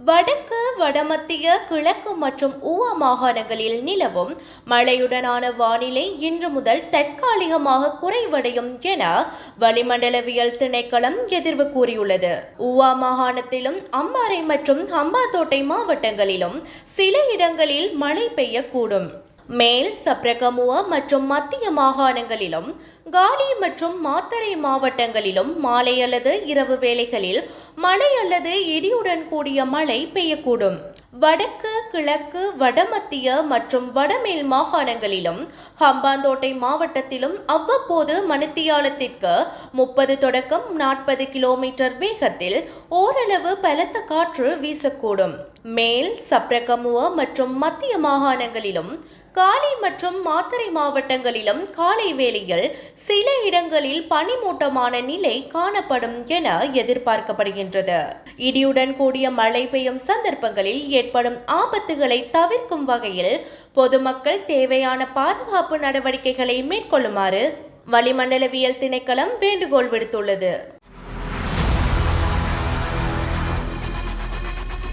வடக்கு வடமத்திய கிழக்கு மற்றும் ஊவா மாகாணங்களில் நிலவும் மழையுடனான வானிலை இன்று முதல் தற்காலிகமாக குறைவடையும் என வளிமண்டலவியல் திணைக்களம் எதிர்வு கூறியுள்ளது. ஊவா மாகாணத்திலும் அம்பாறை மற்றும் அம்பாத்தோட்டை மாவட்டங்களிலும் சில இடங்களில் மழை பெய்யக்கூடும். மேல் சப்ரகமுவ மற்றும் மத்திய மாகாணங்களிலும் காலி மற்றும் மாத்தரை மாவட்டங்களிலும் மாலை அல்லது இரவு வேளைகளில் மழை அல்லது இடியுடன் கூடிய மழை பெய்யக்கூடும். வடக்கு கிழக்கு வடமத்திய மற்றும் வடமேல் மாகாணங்களிலும் ஹம்பாந்தோட்டை மாவட்டத்திலும் அவ்வப்போது மணித்தியாலத்திற்கு முப்பது தொடக்கம் நாற்பது கிலோமீட்டர் வேகத்தில் ஓரளவு பலத்த காற்று வீசக்கூடும். மேல் சப்ரகமுவ மற்றும் மத்திய மாகாணங்களிலும் காலி மற்றும் மாத்தறை மாவட்டங்களிலும் காலை வேளையில் சில இடங்களில் பனிமூட்டமான நிலை காணப்படும் என எதிர்பார்க்கப்படுகின்றது. இடியுடன் கூடிய மழை பெய்யும் சந்தர்ப்பங்களில் ஏற்படும் ஆபத்துகளை தவிர்க்கும் வகையில் பொதுமக்கள் தேவையான பாதுகாப்பு நடவடிக்கைகளை மேற்கொள்ளுமாறு வளிமண்டலவியல் திணைக்களம் வேண்டுகோள் விடுத்துள்ளது.